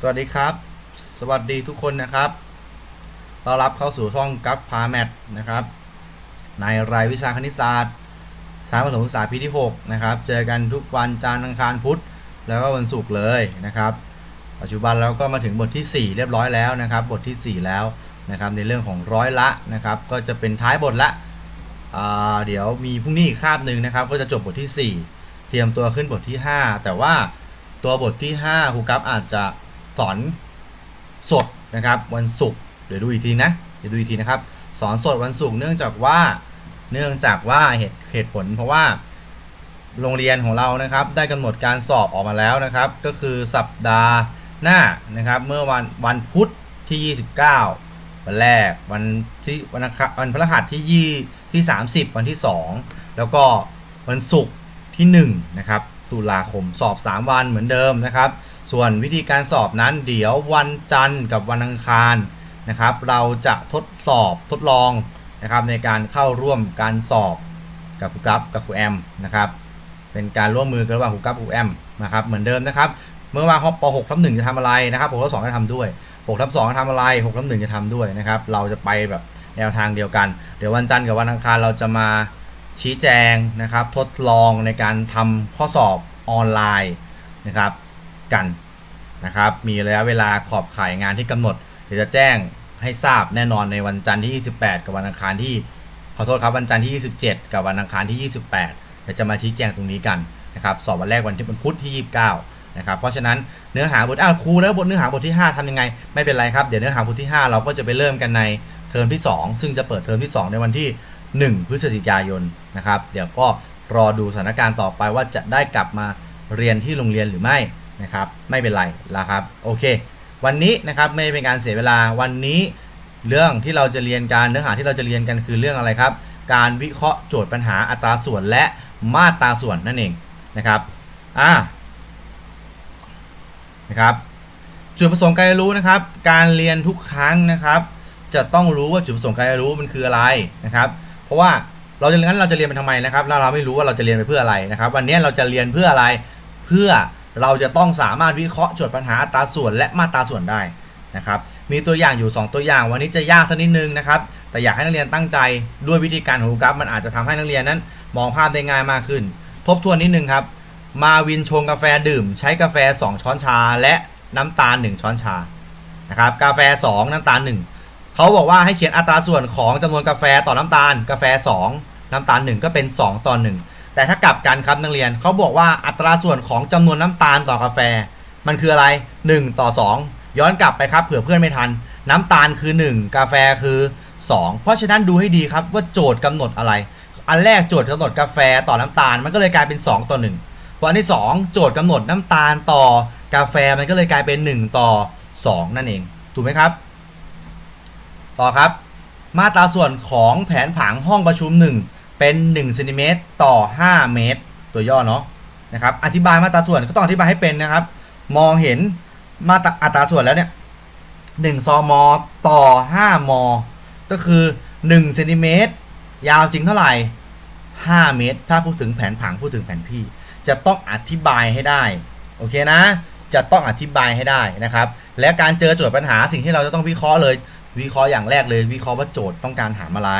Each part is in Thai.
สวัสดีครับ สวัสดีทุกคนนะครับต้อนรับเข้าสู่ช่องกัฟพาแมทนะครับ ในรายวิชาคณิตศาสตร์ชั้นประถมศึกษาปีที่ 6 นะครับ เจอกันทุกวันจันทร์อังคารพุธ แล้วก็วันศุกร์เลยนะครับ ปัจจุบันเราก็มาถึงบทที่ 4 เรียบร้อยแล้วนะครับ บทที่ 4 แล้วนะครับ ในเรื่องของร้อยละนะครับ ก็จะเป็นท้ายบทละ เดี๋ยวมีพรุ่งนี้อีกคาบหนึ่งนะครับ ก็จะจบบทที่ 4 เตรียมตัวขึ้นบทที่ 5 แต่ว่าตัวบทที่5ครูกัฟอาจจะ สอนสดนะครับวันศุกร์เดี๋ยวดูอีกทีนะเดี๋ยวดูอีกทีนะครับสอนสดวันศุกร์เนื่องจากว่าเนื่องจากว่าเหตุเหตุผล เพราะว่าโรงเรียนของเรานะครับ ได้กำหนดการสอบออกมาแล้วนะครับ ก็คือสัปดาห์หน้านะครับ เมื่อวันวันพุธที่ 29 วันแรกวันที่วันวันพฤหัสที่ยี่ที่ 30 วันที่ 2 แล้วก็วันศุกร์ที่1นะครับตุลาคมสอบ 3 วันเหมือนเดิมนะครับ ส่วนวิธีการสอบนั้นเดี๋ยววันจันทร์กับวันอังคารนะครับ เราจะทดสอบทดลองนะครับในการเข้าร่วมการสอบกับครูกัฟกับครูแอมนะครับเป็นการร่วมมือกันระหว่างครูกัฟกับครูแอมนะครับเหมือนเดิมนะครับเมื่อว่าป .6 ทับ1จะทำอะไรนะครับ6ทับ2จะทำด้วย6ทับ2จะทำอะไร6ทับ1จะทำด้วยนะครับ เราจะไปแบบแนวทางเดียวกัน เดี๋ยววันจันทร์กับวันอังคารเราจะมาชี้แจงนะครับ ทดลองในการทำข้อสอบออนไลน์นะครับ กันนะครับ มีระยะเวลาขอบข่ายงานที่กำหนด เดี๋ยวจะแจ้งให้ทราบแน่นอนในวันจันทร์ที่ 28 กับวันอังคารที่ขอโทษครับวันจันทร์ที่ 27 กับวันอังคารที่ 28เดี๋ยวจะมาชี้แจงตรงนี้กันนะครับสอบวันแรกวันที่วันพุธที่ 29 นะครับ เพราะฉะนั้นเนื้อหาบทอ้าวครูแล้วบทเนื้อหาบทที่ 5ทำยังไง ไม่เป็นไรครับ เดี๋ยวเนื้อหาบทที่ 5 เราก็จะไปเริ่มกันในเทอมที่ 2 ซึ่งจะเปิดเทอมที่ 2 ในวันที่ 1 พฤศจิกายนนะครับ เดี๋ยวก็รอดูสถานการณ์ต่อไปว่าจะได้กลับมาเรียนที่โรงเรียนหรือไม่ นะครับ ไม่เป็นไรล้วครับ โอเค วันนี้นะครับไม่เป็นการเสียเวลา วันนี้เรื่องที่เราจะเรียนกันเนื้อหาที่เราจะเรียนกันคือเรื่องอะไรครับ การวิเคราะห์โจทย์ปัญหาอัตราส่วนและมาตราส่วนนั่นเองนะครับ อ่า นะครับ จุดประสงค์การเรียนรู้นะครับ การเรียนทุกครั้งนะครับ จะต้องรู้ว่าจุดประสงค์การเรียนรู้มันคืออะไรนะครับ เพราะว่าเราจะงั้นเราจะเรียนไปทำไมนะครับแล้วเราไม่รู้ว่าเราจะเรียนไปเพื่ออะไรนะครับ วันนี้เราจะเรียนเพื่ออะไร เพื่อ เราจะต้องสามารถวิเคราะห์โจทย์ปัญหาอัตราส่วนและมาตราส่วนได้นะครับ มีตัวอย่างอยู่ 2 ตัวอย่าง วันนี้จะยากสักนิดนึงนะครับ แต่อยากให้นักเรียนตั้งใจด้วยวิธีการของครูกัฟมันอาจจะทำให้นักเรียนนั้น มองภาพได้ง่ายมากขึ้น ทบทวนนิดนึงครับ มาวินชงกาแฟดื่ม ใช้กาแฟ 2 ช้อนชา และน้ำตาล 1 ช้อนชา นะครับ กาแฟ 2 น้ำตาล 1 เขาบอกว่าให้เขียนอัตราส่วนของจำนวนกาแฟต่อน้ำตาล กาแฟ 2 น้ำตาล 1 ก็เป็น 2 ต่อ 1 แต่ถ้ากลับกันครับนักเรียนเขาบอกว่าอัตราส่วนของจำนวนน้ำตาลต่อกาแฟ มันคืออะไร 1 ต่อ 2 ย้อนกลับไปครับเผื่อเพื่อนไม่ทัน น้ำตาลคือ 1 กาแฟคือ 2 เพราะฉะนั้นดูให้ดีครับว่าโจทย์กำหนดอะไร อันแรกโจทย์กำหนดกาแฟต่อน้ำตาล มันก็เลยกลายเป็น 2 ต่อ1พออันที่ 2 โจทย์กำหนดน้ำตาลต่อกาแฟมันก็เลยกลายเป็น 1 ต่อ 2 นั่นเอง ถูกไหมครับ ต่อครับ มาตราส่วนของแผนผังห้องประชุม 1 เป็น1เซนติเมตรต่อ 5 เมตร ตัวย่อเนาะนะครับอธิบายมาตราส่วนก็ต้องอธิบายให้เป็นนะครับ มองเห็นมาตราอัตราส่วนแล้วเนี่ย1ซมต่อ 5 ม ก็คือ1เซนติเมตรยาวจริงเท่าไหร่ 5 เมตร ถ้าพูดถึงแผนผังพูดถึงแผนที่ จะต้องอธิบายให้ได้ โอเคนะ จะต้องอธิบายให้ได้นะครับ และการเจอโจทย์ปัญหาสิ่งที่เราจะต้องวิเคราะห์เลย วิเคราะห์อย่างแรกเลย วิเคราะห์ว่าโจทย์ต้องการถามอะไร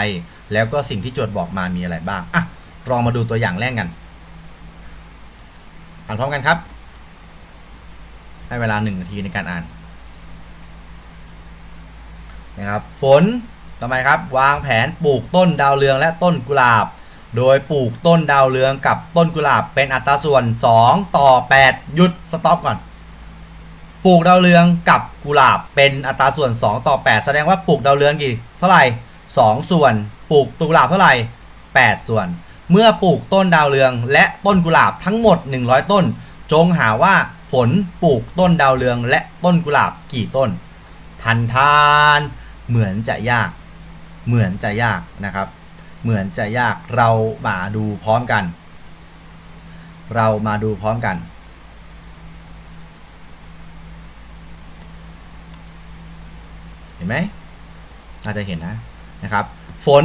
แล้วก็สิ่งที่โจทย์บอกมามีอะไรบ้างอะลองมาดูตัวอย่างแรกกันอ่านพร้อมกันครับ ให้เวลาหนึ่งนาทีในการอ่านนะครับฝนทำไมครับ วางแผนปลูกต้นดาวเรืองและต้นกุหลาบ โดยปลูกต้นดาวเรืองกับต้นกุหลาบเป็นอัตราส่วน 2 ต่อ 8 หยุดสต็อปก่อนปลูกดาวเรืองกับกุหลาบเป็นอัตราส่วน 2 ต่อ 8 แสดงว่าปลูกดาวเรืองกี่เท่าไหร่ 2 ส่วน ปลูกกุหลาบเท่าไหร่ 8 ส่วน เมื่อปลูกต้นดาวเรือง และต้นกุหลาบทั้งหมด 100 ต้น จงหาว่าฝนปลูกต้นดาวเรือง และต้นกุหลาบกี่ต้น ทันทาน เหมือนจะยาก เหมือนจะยากนะครับ เหมือนจะยากเรามาดูพร้อมกัน เรามาดูพร้อมกันเห็นไหมน่าจะเห็นนะนะครับ ฝน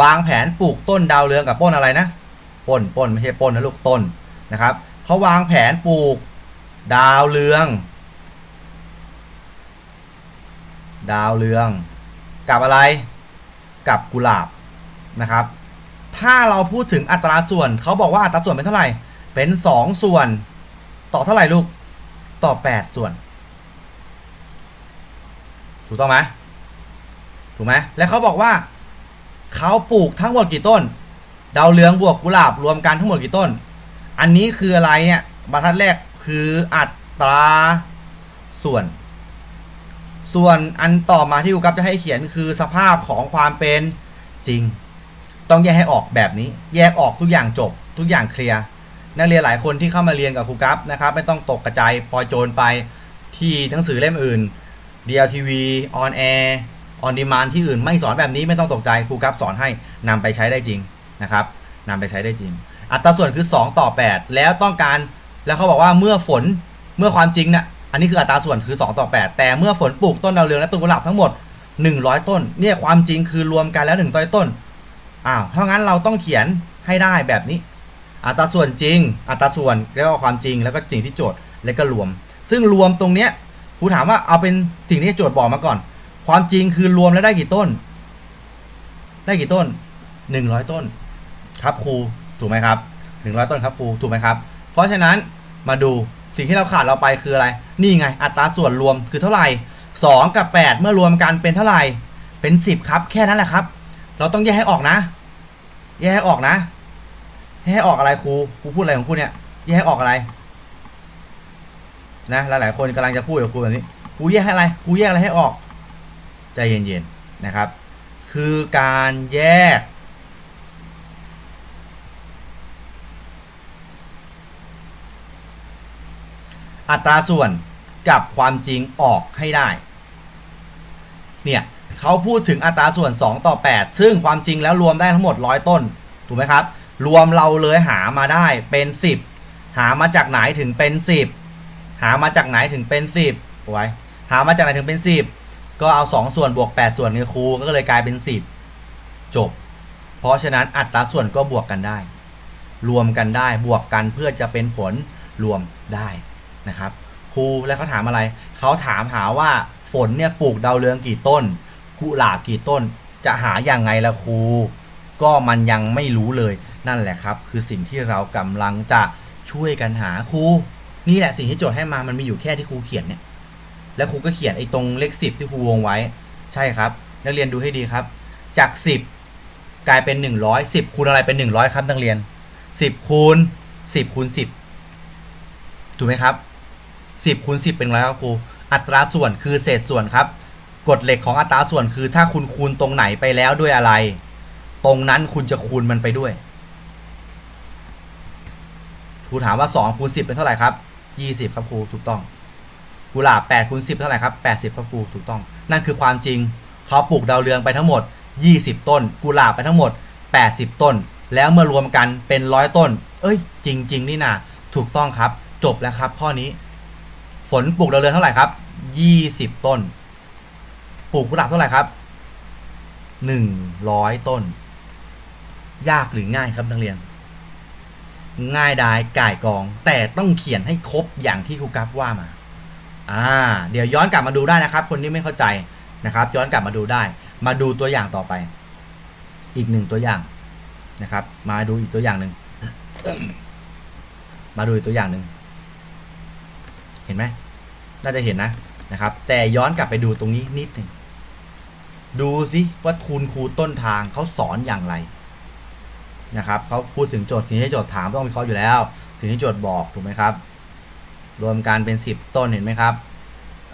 วางแผนปลูกต้นดาวเรืองกับต้นอะไรนะต้นต้นไม่ใช่ต้นนะลูกต้นนะครับเขาวางแผนปลูกดาวเรือง ดาวเรือง กับอะไร กับกุหลาบนะครับ ถ้าเราพูดถึงอัตราส่วนเขาบอกว่าอัตราส่วนเป็นเท่าไหร่ เป็น 2 ส่วน ต่อเท่าไหร่ลูก ต่อ 8 ส่วน ถูกต้องไหมถูกไหมและเขาบอกว่า เขาปลูกทั้งหมดกี่ต้น ดาวเรืองบวกกุหลาบรวมกันทั้งหมดกี่ต้น อันนี้คืออะไรเนี่ยบรรทัดแรกคืออัตราส่วน ส่วนอันต่อมาที่ครูกัฟจะให้เขียนคือสภาพของความเป็นจริง ต้องแยกให้ออกแบบนี้ แยกออกทุกอย่างจบ ทุกอย่างเคลียร์นักเรียนหลายคนที่เข้ามาเรียนกับครูกัฟนะครับไม่ต้องตกกระจายปล่อยโจรไปที่หนังสือเล่มอื่น DLTV on air on demand ที่อื่นไม่สอนแบบนี้ไม่ต้องตกใจครูกัฟสอนให้นำไปใช้ได้จริงนะครับนำไปใช้ได้จริง อัตราส่วนคือ 2 ต่อ 8 แล้วต้องการแล้วเขาบอกว่าเมื่อฝนเมื่อความจริงเนี่ยอันนี้คืออัตราส่วนคือ 2 ต่อ 8 แต่เมื่อฝนปลูกต้นดาวเรืองและต้นกุหลาบทั้งหมด 100 ต้น เนี่ยความจริงคือรวมกันแล้ว1ต้นต้นอ้าวเพราะงั้นเราต้องเขียนให้ได้แบบนี้ อัตราส่วนจริง อัตราส่วนแล้วก็ความจริงแล้วก็สิ่งที่โจทย์แล้วก็รวม ซึ่งรวมตรงเนี้ยครูถามว่าเอาเป็นสิ่งที่โจทย์บอกมาก่อน ความจริงคือรวมแล้วได้กี่ต้น ได้กี่ต้น100ต้น ครับครูถูกไหมครับ100ต้นครับครูถูกไหมครับ เพราะฉะนั้นมาดูสิ่งที่เราขาดเราไปคืออะไร นี่ไง อัตราส่วนรวมคือเท่าไหร่ 2 กับ 8 เมื่อรวมกันเป็นเท่าไหร่ เป็น 10 ครับ แค่นั้นแหละครับ เราต้องแยกให้ออกนะ แยกให้ออกนะ ให้ออกอะไรครู ครูพูดอะไรของครูเนี่ย แยกให้ออกอะไร นะ หลายๆคนกำลังจะพูดกับครูแบบนี้ ครูแยกให้อะไร ครูแยกอะไรให้ออก ใจเย็นๆนะครับ คือการแยก อัตราส่วนกับความจริงออกให้ได้ เนี่ยเขาพูดถึงอัตราส่วน 2 ต่อ 8 ซึ่งความจริงแล้วรวมได้ทั้งหมด 100 ต้น ถูกไหมครับ รวมเราเลยหามาได้เป็น 10 หามาจากไหนถึงเป็น 10 หามาจากไหนถึงเป็น 10ไว้หามาจากไหนถึงเป็น 10 ก็เอา 2 ส่วนบวก 8 ส่วนในครูก็เลยกลายเป็น 10 จบ เพราะฉะนั้นอัตราส่วนก็บวกกันได้ รวมกันได้บวกกันเพื่อจะเป็นผลรวมได้นะครับครูแล้วเขาถามอะไรเขาถามหาว่าฝนเนี่ยปลูกดาวเรืองกี่ต้นกุหลาบกี่ต้น จะหาอย่างไงละครู ก็มันยังไม่รู้เลยนั่นแหละครับ คือสิ่งที่เรากำลังจะช่วยกันหาครูนี่แหละสิ่งที่โจทย์ให้มามันมีอยู่แค่ที่ครูเขียนเนี่ย แล้วครูก็เขียนไอ้ตรงเลขสิบที่ครูวงไว้ ใช่ครับ นักเรียนดูให้ดีครับ จากสิบกลายเป็นหนึ่งร้อยสิบคูณอะไรเป็นหนึ่งร้อยครับนักเรียนสิบคูณสิบคูณสิบถูกไหมครับสิบคูณสิบเป็นไรครับครูอัตราส่วนคือเศษส่วนครับกฎเหล็กของอัตราส่วนคือถ้าคุณคูณตรงไหนไปแล้วด้วยอะไร ตรงนั้นคุณจะคูณมันไปด้วยครูถามว่า2คูณ10 เป็นเท่าไหร่ครับ 20 ครับครูถูกต้อง กุหลาบ8คูณ10 เท่าไหร่ครับ 80ครับครูถูกต้อง นั่นคือความจริงเขาปลูกดาวเรืองไปทั้งหมด 20 ต้น กุหลาบไปทั้งหมด 80 ต้น แล้วเมื่อรวมกันเป็นร้อยต้น เอ้ย จริง ๆ นี่นาถูกต้องครับ จบแล้วครับข้อนี้ ฝนปลูกดาวเรืองเท่าไหร่ครับ 20 ต้น ปลูกกุหลาบเท่าไหร่ครับ 100 ต้น ยากหรือง่ายครับนักเรียนง่ายดายก่ายกอง แต่ต้องเขียนให้ครบอย่างที่ครูกัฟว่ามา อ่า เดี๋ยวย้อนกลับมาดูได้นะครับ คนที่ไม่เข้าใจนะครับ ย้อนกลับมาดูได้ มาดูตัวอย่างต่อไป อีกหนึ่งตัวอย่างนะครับ มาดูอีกตัวอย่างหนึ่งมาดูอีกตัวอย่างหนึ่งเห็นไหมน่าจะเห็นนะนะครับ แต่ย้อนกลับไปดูตรงนี้นิดหนึ่งดูสิว่าคุณครูต้นทางเขาสอนอย่างไรนะครับเขาพูดถึงโจทย์สิ่งที่โจทย์ถามต้องวิเคราอยู่แล้วสิ่งที่โจทย์บอกถูกไหมครับ รวมกันเป็น 10 ต้นเห็นไหมครับ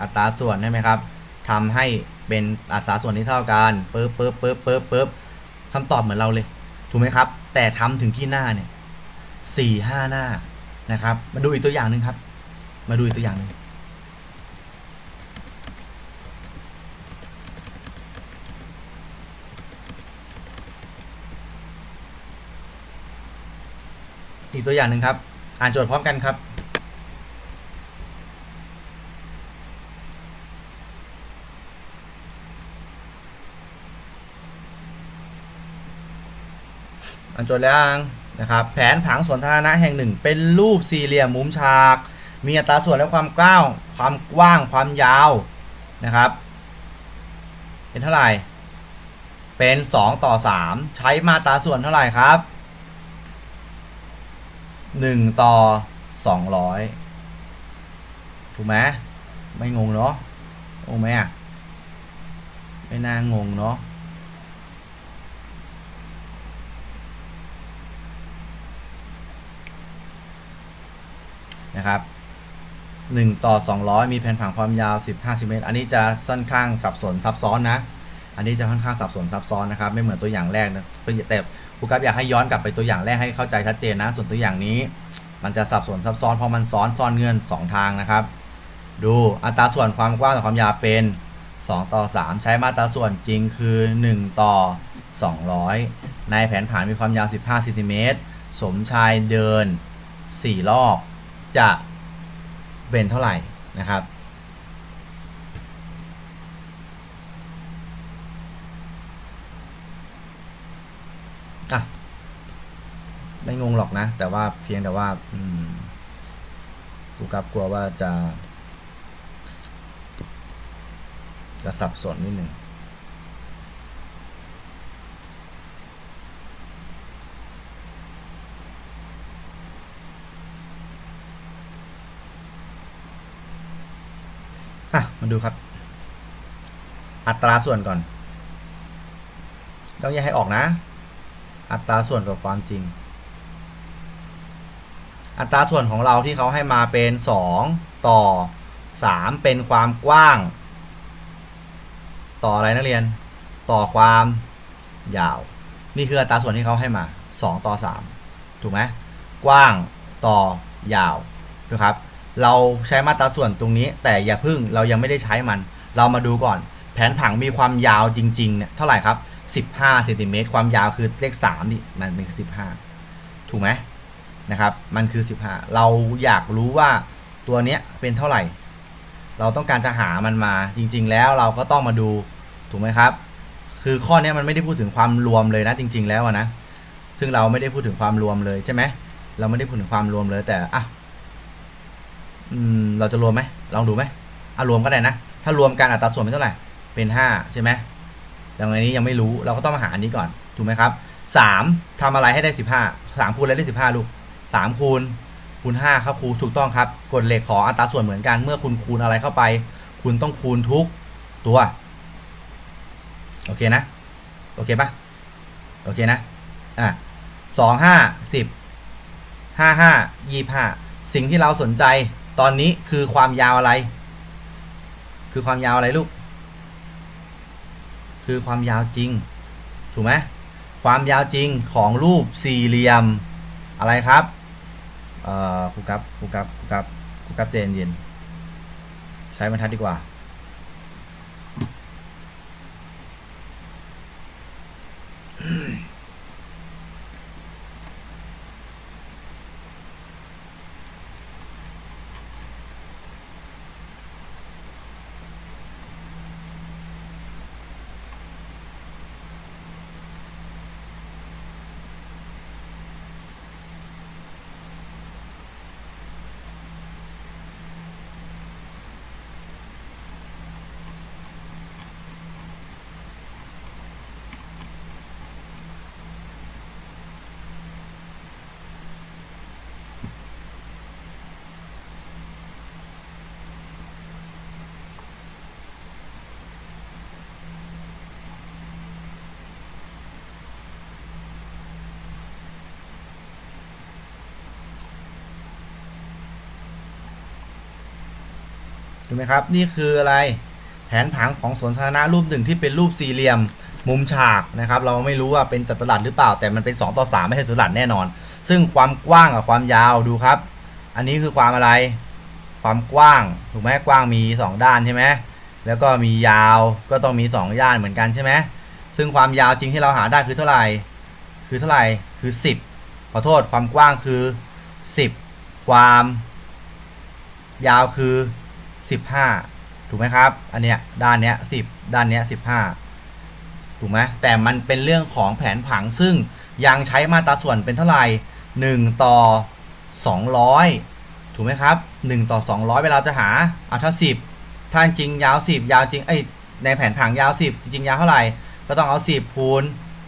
อัตราส่วนใช่ไหมครับทำให้เป็นอัตราส่วนที่เท่ากันปึ๊บปึ๊บปึ๊บปึ๊บปึ๊บคำตอบเหมือนเราเลย ถูกไหมครับ แต่ทำถึงที่หน้าเนี่ยสี่ห้าหน้านะครับ มาดูอีกตัวอย่างหนึ่งครับ มาดูอีกตัวอย่างหนึ่งอีกตัวอย่างหนึ่งครับ อ่านโจทย์พร้อมกันครับ อ่านจทย์แล้วยังนะครับแผนผังสวนสาธารณะแห่งหนึ่ง เป็นรูปสี่เหลี่ยมมุมฉาก มีอัตราส่วนและความกว้างความกว้างความยาวนะครับ เป็นเท่าไหร่ เป็น 2 ต่อ 3 ใช้มาตราส่วนเท่าไหร่ครับ 1 ต่อ 200 ถูกไหมไม่งงเนาะงงไหมอะไม่น่างงเนาะ นะครับ1ต่อ 200 มีแผ่นผังความยาว 15เมตร อันนี้จะค่อนข้างสับสนซับซ้อนนะ อันนี้จะค่อนข้างสับสนซับซ้อนนะครับ ไม่เหมือนตัวอย่างแรกนะแต่ครูกับอยากให้ย้อนกลับไปตัวอย่างแรกให้เข้าใจชัดเจนนะ ส่วนตัวอย่างนี้ มันจะสับสนซับซ้อนเพราะมันซ้อนซ้อนเงื่อน 2 ทางนะครับ ดูอัตราส่วนความกว้างต่อความยาวเป็น 2 ต่อ 3 ใช้มาตราส่วนจริงคือ 1 ต่อ 200 ในแผนผังมีความยาว 15ซนติเมตร สมชายเดิน 4 รอบ จะเป็นเท่าไหร่นะครับ อะ ไม่งงหรอกนะ แต่ว่าเพียงแต่ว่า อืมกูกับกลัวว่าจะ จะสับสนนิดหนึ่ง อะ มาดูครับ อัตราส่วนก่อน ต้องแยกให้ออกนะ อัตราส่วนกับความจริง อัตราส่วนของเราที่เขาให้มาเป็น 2 ต่อ 3 เป็นความกว้าง ต่ออะไรนักเรียน ต่อความยาว นี่คืออัตราส่วนที่เขาให้มา 2 ต่อ 3 ถูกไหมกว้างต่อยาวนะครับ เราใช้มาตราส่วนตรงนี้ แต่อย่าพึ่งเรายังไม่ได้ใช้มัน เรามาดูก่อน แผนผังมีความยาวจริงๆเนี่ยเท่าไหร่ครับ 15เซนติเมตรความยาวคือเลข3นี่มันเป็น15 ถูกไหมนะครับ มันคือ 15 เราอยากรู้ว่าตัวเนี้ยเป็นเท่าไหร่ เราต้องการจะหามันมาจริง ๆ แล้วเราก็ต้องมาดูถูกไหมครับ คือข้อนี้มันไม่ได้พูดถึงความรวมเลยนะจริง ๆ แล้วนะซึ่งเราไม่ได้พูดถึงความรวมเลยใช่ไหมเราไม่ได้พูดถึงความรวมเลยแต่อะ อืมเราจะรวมไหมลองดูไหมอะรวมก็ได้นะ ถ้ารวมกันอัตราส่วนเป็นเท่าไหร่ เป็นห้าใช่ไหมอย่างอันนี้ยังไม่รู้เราก็ต้องมาหาอันนี้ก่อน ถูกไหมครับสามทำอะไรให้ได้สิบห้าสามคูณอะไรได้สิบห้าลูกสามคูณคูณห้าครับครูถูกต้องครับกฎเหล็กของอัตราส่วนเหมือนกันเมื่อคุณคูณอะไรเข้าไป คุณต้องคูณทุกตัวโอเคนะโอเคปะโอเคนะอะสองห้าสิบห้าห้ายี่ห้าสิ่งที่เราสนใจ ตอนนี้คือความยาวอะไร คือความยาวอะไรลูก คือความยาวจริง ถูกไหมความยาวจริงของรูปสี่เหลี่ยมอะไรครับ เอ่อครูครับครูครับครูครับครูครับเจนเย็น ใช้บรรทัดดีกว่า ถูกไหมครับ นี่คืออะไรแผนผังของสวนสาธารณะรูปหนึ่งที่เป็นรูปสี่เหลี่ยมมุมฉากนะครับ เราไม่รู้ว่าเป็นจัตุรัสหรือเปล่า แต่มันเป็น 2 ต่อ 3 ไม่ใช่จัตุรัสแน่นอน ซึ่งความกว้างกับความยาวดูครับ อันนี้คือความอะไร ความกว้างถูกไหมกว้างมี 2 ด้านใช่ไหมแล้วก็มียาวก็ต้องมี2ด้านเหมือนกันใช่ไหมซึ่งความยาวจริงที่เราหาได้คือเท่าไหร่ คือเท่าไหร่คือ 10 ขอโทษความกว้างคือ 10 ความยาวคือ 15 ถูกไหมครับ อันเนี้ยด้านเนี้ย10 ด้านเนี้ย15 ถูกไหมแต่มันเป็นเรื่องของแผนผังซึ่งยังใช้มาตราส่วนเป็นเท่าไหร่1ต่อ 200 ถูกไหมครับ 1 ต่อ 200 เวลาจะหาเอาถ้า 10 ถ้าจริงยาว 10 ยาวจริงเอ้ยในแผนผังยาว 10 จริงยาวเท่าไหร่ ก็ต้องเอา 10คูณ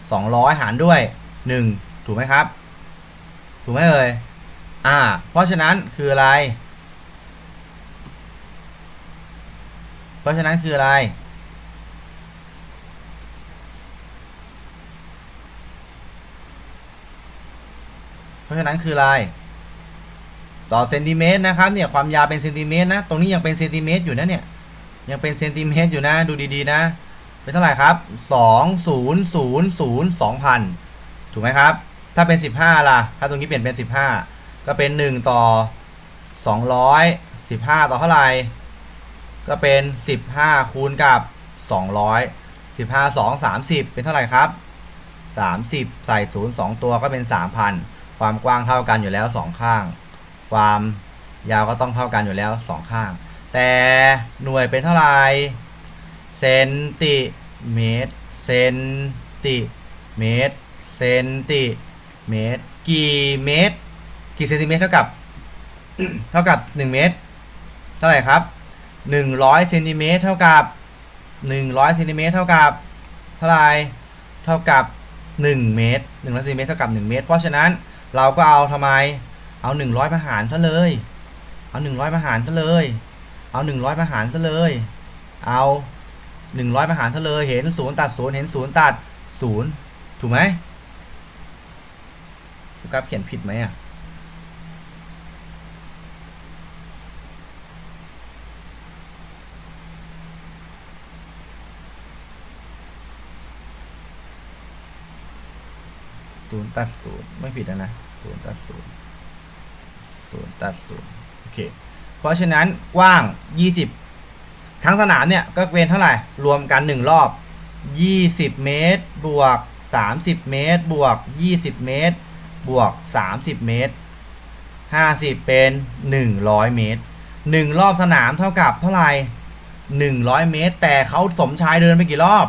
200 หารด้วย 1 ถูกไหมครับ ถูกไหมเอ่ยอ่า เพราะฉะนั้นคืออะไร เพ ราะฉะนั้นคืออะไร เพราะฉะนั้นคืออะไรต่อเซนติเมตรนะครับเนี่ยความยาวเป็นเซนติเมตรนะตรงนี้ยังเป็นเซนติเมตรอยู่นะเนี่ยยังเป็นเซนติเมตรอยู่นะดูดีๆนะ เป็นเท่าไหร่ครับ 2 0 0 0 2,000 ถูกไหมครับ ถ้าเป็น 15 ล่ะ ถ้าตรงนี้เปลี่ยนเป็น 15 ก็เป็น 1 ต่อ 200 15 ต่อเท่าไหร่ ก็เป็น 15 คูณกับ 200 15 2 30 เป็นเท่าไหร่ครับ 30 ใส่0 2 ตัวก็เป็น 3,000 ความกว้างเท่ากันอยู่แล้ว 2 ข้าง ความยาวก็ต้องเท่ากันอยู่แล้ว 2 ข้าง แต่หน่วยเป็นเท่าไหร่เซนติเมตรเซนติเมตรเซนติเมตร กี่เมตร กี่เซนติเมตรเท่ากับ เท่ากับ 1 เมตร เท่าไหร่ครับ 100เซนติเมตรเท่ากับ 100เซนติเมตรเท่ากับเท่าไรเท่ากับ 1 เมตร100เซนติเมตรเท่ากับ 1 เมตร เพราะฉะนั้นเราก็เอาทำไมเอา 100มาหารซะเลย เอา 100มาหารซะเลย เอา 100มาหารซะเลย เอา100มาหารซะเลยเห็น0ตัด0เห็น0ตัด0ถูกไหมครับเขียนผิดไหมอะ ศูนย์ตัดศูนย์ไม่ผิดนะนะศูนย์ตัดศูนย์ศูนย์ตัดศูนย์โอเค เพราะฉะนั้นกว้าง 20 ทั้งสนามเนี่ย ก็เป็นเท่าไหร่ รวมกัน 1 รอบ 20 เมตร บวก 30 เมตร บวก 20 เมตร บวก 30 เมตร 50 เป็น 100 เมตร 1 รอบสนามเท่ากับเท่าไหร่ 100 เมตร แต่เขาสมชายเดินไปกี่รอบ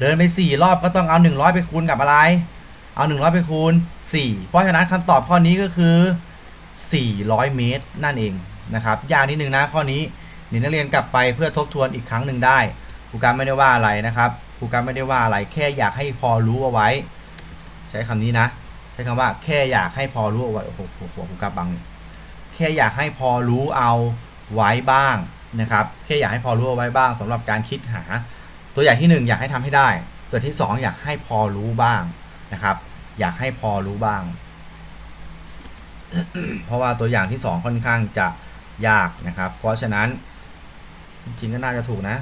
เดินไป 4 รอบก็ต้องเอา 100 ไปคูณกับอะไร เอา 100 ไปคูณ 4 เพราะฉะนั้นคำตอบข้อนี้ก็คือ 400 เมตร นั่นเองนะครับยากนิดนึงนะข้อนี้เดี๋ยวนักเรียนกลับไปเพื่อทบทวนอีกครั้งหนึ่งได้ครูการไม่ได้ว่าอะไรนะครับครูการไม่ได้ว่าอะไรแค่อยากให้พอรู้เอาไว้ ใช้คำนี้นะ ใช้คำว่าแค่อยากให้พอรู้เอาไว้โอ้โหหัวครูการบังแค่อยากให้พอรู้เอาไว้บ้างนะครับแค่อยากให้พอรู้เอาไว้บ้างสำหรับการคิดหา ตัวอย่างที่หนึ่งอยากให้ทำให้ได้ ตัวที่สองอยากให้พอรู้บ้างนะครับ อยากให้พอรู้บ้าง เพราะว่าตัวอย่างที่สองค่อนข้างจะยากนะครับ เพราะฉะนั้นจริงก็น่าจะถูกนะ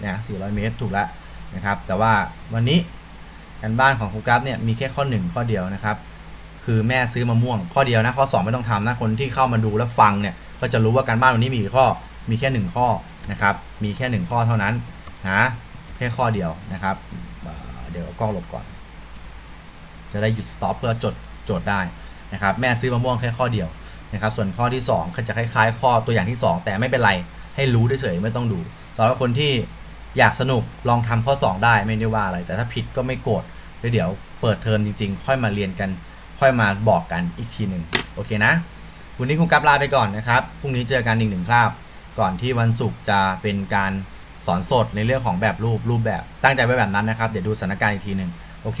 เนี่ย400 เมตรถูกแล้วนะครับ แต่ว่าวันนี้การบ้านของครูกัฟเนี่ยมีแค่ข้อ 1 ข้อเดียวนะครับ คือแม่ซื้อมะม่วงข้อเดียวนะข้อ 2 ไม่ต้องทำนะคนที่เข้ามาดูแล้วฟังเนี่ยก็จะรู้ว่าการบ้านวันนี้มีข้อมีแค่ 1 ข้อนะครับ มีแค่ 1 ข้อเท่านั้นนะแค่ข้อเดียวนะครับ เดี๋ยวกล้องหลบก่อน จะได้หยุดสต็อปเพื่อจดโจทย์ได้นะครับแม่ซื้อมะม่วงแค่ข้อเดียวนะครับส่วนข้อที่2ก็จะคล้ายๆ ข้อตัวอย่างที่ 2 แต่ไม่เป็นไรให้รู้เฉยๆไม่ต้องดูสำหรับคนที่อยากสนุกลองทำข้อ 2 ได้ไม่ได้ว่าอะไร แต่ถ้าผิดก็ไม่โกรธเดี๋ยวเปิดเทอมจริง ๆ ค่อยมาเรียนกัน ค่อยมาบอกกันอีกทีหนึ่งโอเคนะ วันนี้ครูกับลาไปก่อนนะครับพรุ่งนี้เจอกันอีกหนึ่งคราบก่อนที่วันศุกร์จะเป็นการสอนสดในเรื่องของแบบรูปรูปแบบตั้งใจไว้แบบนั้นนะครับ เดี๋ยวดูสถานการณ์อีกทีหนึ่งโอเค